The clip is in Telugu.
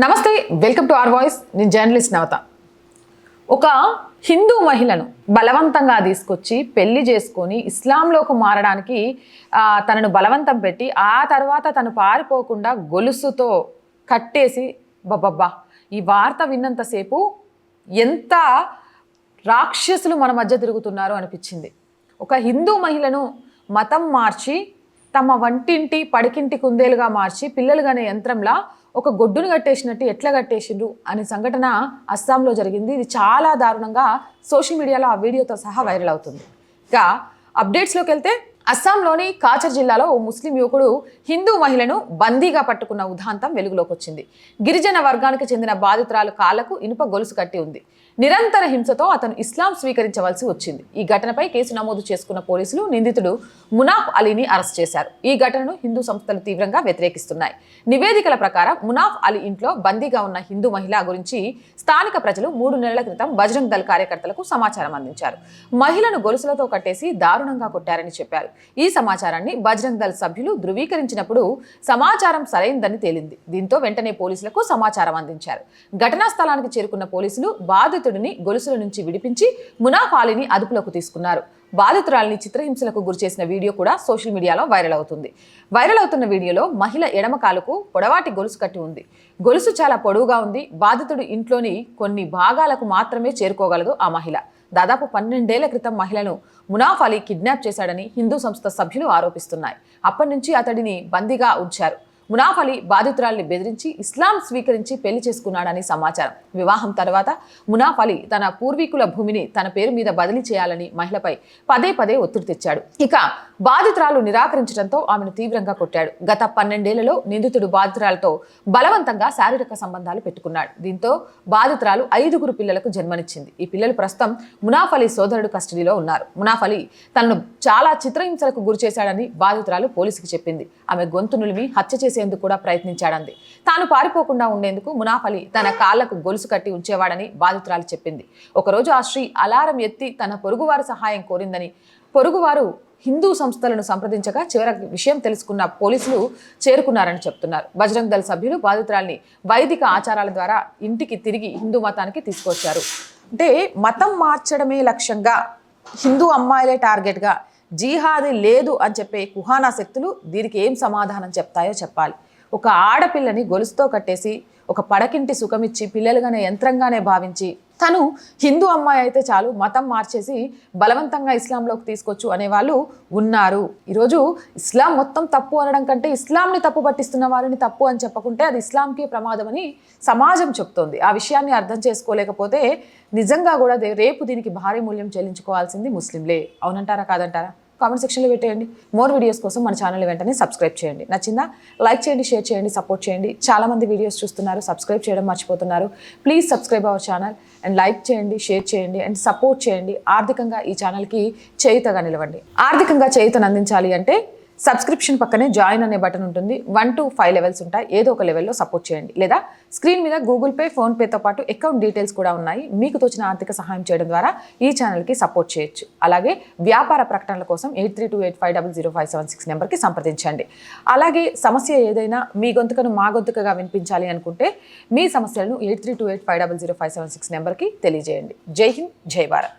నమస్తే వెల్కమ్ టు అవర్ వాయిస్. నేను జర్నలిస్ట్ నవత. ఒక హిందూ మహిళను బలవంతంగా తీసుకొచ్చి పెళ్ళి చేసుకొని ఇస్లాంలోకి మారడానికి తనను బలవంతం పెట్టి ఆ తర్వాత తను పారిపోకుండా గొలుసుతో కట్టేసి బబ్బబ్బా ఈ వార్త విన్నంతసేపు ఎంత రాక్షసులు మన మధ్య తిరుగుతున్నారో అనిపించింది. ఒక హిందూ మహిళను మతం మార్చి తమ వంటింటి పడికింటి కుందేలుగా మార్చి పిల్లలుగానే యంత్రంలా ఒక గొడ్డును కట్టేసినట్టు ఎట్లా కట్టేసిండ్రు అనే సంఘటన అస్సాంలో జరిగింది. ఇది చాలా దారుణంగా సోషల్ మీడియాలో ఆ వీడియోతో సహా వైరల్ అవుతుంది. ఇక అప్డేట్స్లోకి వెళ్తే అస్సాంలోని కాచర్ జిల్లాలో ఓ ముస్లిం యువకుడు హిందూ మహిళను బందీగా పట్టుకున్న ఉదాంతం వెలుగులోకి వచ్చింది. గిరిజన వర్గానికి చెందిన బాధితురాలు కాళ్ళకు ఇనుప గొలుసు కట్టి ఉంది. నిరంతర హింసతో అతను ఇస్లాం స్వీకరించవలసి వచ్చింది. ఈ ఘటనపై కేసు నమోదు చేసుకున్న పోలీసులు నిందితుడు మునాఫ్ అలీని అరెస్ట్ చేశారు. ఈ ఘటనను హిందూ సంస్థలు తీవ్రంగా వ్యతిరేకిస్తున్నాయి. నివేదికల ప్రకారం మునాఫ్ అలీ ఇంట్లో బందీగా ఉన్న హిందూ మహిళ గురించి స్థానిక ప్రజలు మూడు నెలల క్రితం బజరంగ్ దళ్ కార్యకర్తలకు సమాచారం అందించారు. మహిళను గొలుసులతో కట్టేసి దారుణంగా కొట్టారని చెప్పారు. ఈ సమాచారాన్ని బజరంగ్ దళ్ సభ్యులు ధృవీకరించినప్పుడు సమాచారం సరైందని తేలింది. దీంతో వెంటనే పోలీసులకు సమాచారం అందించారు. ఘటనా స్థలానికి చేరుకున్న పోలీసులు బాధితుడిని గొలుసుల నుంచి విడిపించి మునాఫాలిని అదుపులోకి తీసుకున్నారు. బాధితురాలిని చిత్రహింసలకు గురిచేసిన వీడియో కూడా సోషల్ మీడియాలో వైరల్ అవుతుంది. వైరల్ అవుతున్న వీడియోలో మహిళ ఎడమ కాలుకు పొడవాటి గొలుసు కట్టి ఉంది. గొలుసు చాలా పొడవుగా ఉంది. బాధితుడు ఇంట్లోని కొన్ని భాగాలకు మాత్రమే చేరుకోగలదు ఆ మహిళ. దాదాపు పన్నెండేళ్ళ క్రితం మహిళను మునాఫ్ అలీ కిడ్నాప్ చేశాడని హిందూ సంస్థ సభ్యులు ఆరోపిస్తున్నాయి. అప్పటి నుంచి అతడిని బందీగా ఉంచారు. మునాఫ్ అలీ బాధితురాల్ని బెదిరించి ఇస్లాం స్వీకరించి పెళ్ళి చేసుకున్నాడని సమాచారం. వివాహం తర్వాత మునాఫ్ అలీ తన పూర్వీకుల భూమిని తన పేరు మీద బదిలీ చేయాలని మహిళపై పదే పదే ఒత్తిడి తెచ్చాడు. ఇక బాధితురాలు నిరాకరించడంతో ఆమెను తీవ్రంగా కొట్టాడు. గత పన్నెండేళ్ళలో నిందితుడు బాధితురాలతో బలవంతంగా శారీరక సంబంధాలు పెట్టుకున్నాడు. దీంతో బాధితురాలు ఐదుగురు పిల్లలకు జన్మనిచ్చింది. ఈ పిల్లలు ప్రస్తుతం మునాఫ్ అలీ సోదరుడు కస్టడీలో ఉన్నారు. మునాఫ్ అలీ తనను చాలా చిత్రహింసలకు గురి చేశాడని బాధితురాలు పోలీసుకు చెప్పింది. ఆమె గొంతు నులిమి హత్య చేసేందుకు కూడా ప్రయత్నించాడంది. తాను పారిపోకుండా ఉండేందుకు మునాఫ్ అలీ తన కాళ్ళకు గొలుసు కట్టి ఉంచేవాడని బాధితురాలు చెప్పింది. ఒకరోజు ఆ స్త్రీ అలారం ఎత్తి తన పొరుగువారు సహాయం కోరిందని పొరుగువారు హిందూ సంస్థలను సంప్రదించగా చివరికి విషయం తెలుసుకున్న పోలీసులు చేరుకున్నారని చెప్తున్నారు. బజరంగ్ దళ సభ్యులు బాధితురాల్ని వైదిక ఆచారాల ద్వారా ఇంటికి తిరిగి హిందూ మతానికి తీసుకొచ్చారు. అంటే మతం మార్చడమే లక్ష్యంగా హిందూ అమ్మాయిలే టార్గెట్గా జీహాది లేదు అని చెప్పే కుహానా శక్తులు దీనికి ఏం సమాధానం చెప్తాయో చెప్పాలి. ఒక ఆడపిల్లని గొలుసుతో కట్టేసి ఒక పడకింటి సుఖమిచ్చి పిల్లలుగానే యంత్రంగానే భావించి తను హిందూ అమ్మాయి అయితే చాలు మతం మార్చేసి బలవంతంగా ఇస్లాంలోకి తీసుకొచ్చు అనేవాళ్ళు ఉన్నారు. ఈరోజు ఇస్లాం మొత్తం తప్పు అనడం కంటే ఇస్లాంని తప్పు పట్టిస్తున్న వారిని తప్పు అని చెప్పకుంటే అది ఇస్లాంకే ప్రమాదం అని సమాజం చెప్తోంది. ఆ విషయాన్ని అర్థం చేసుకోలేకపోతే నిజంగా కూడా రేపు దీనికి భారీ మూల్యం చెల్లించుకోవాల్సింది ముస్లింలే. అవునంటారా కాదంటారా? కామెంట్ సెక్షన్లో పెట్టేయండి. మోర్ వీడియోస్ కోసం మన ఛానల్ వెంటనే సబ్స్క్రైబ్ చేయండి. నచ్చిందా? లైక్ చేయండి షేర్ చేయండి సపోర్ట్ చేయండి. చాలామంది వీడియోస్ చూస్తున్నారు సబ్స్క్రైబ్ చేయడం మర్చిపోతున్నారు. Please subscribe our channel and like చేయండి షేర్ చేయండి అండ్ సపోర్ట్ చేయండి. ఆర్థికంగా ఈ ఛానల్కి చేయుతగా నిలవండి. ఆర్థికంగా చేయుతను అందించాలి అంటే సబ్స్క్రిప్షన్ పక్కనే జాయిన్ అనే బటన్ ఉంటుంది. వన్ టు ఫైవ్ లెవెల్స్ ఉంటాయి. ఏదో ఒక లెవెల్లో సపోర్ట్ చేయండి. లేదా స్క్రీన్ మీద గూగుల్ పే ఫోన్పేతో పాటు అకౌంట్ డీటెయిల్స్ కూడా ఉన్నాయి. మీకు తోచిన ఆర్థిక సహాయం చేయడం ద్వారా ఈ ఛానల్కి సపోర్ట్ చేయొచ్చు. అలాగే వ్యాపార ప్రకటనల కోసం eight three two eight five double zero five seven six నెంబర్కి సంప్రదించండి. అలాగే సమస్య ఏదైనా మీ గొంతుకను మా గొంతుకగా వినిపించాలి అనుకుంటే మీ సమస్యలను eight three two eight five double zero five seven six నెంబర్కి తెలియజేయండి. జై హింద్ జై భారత్.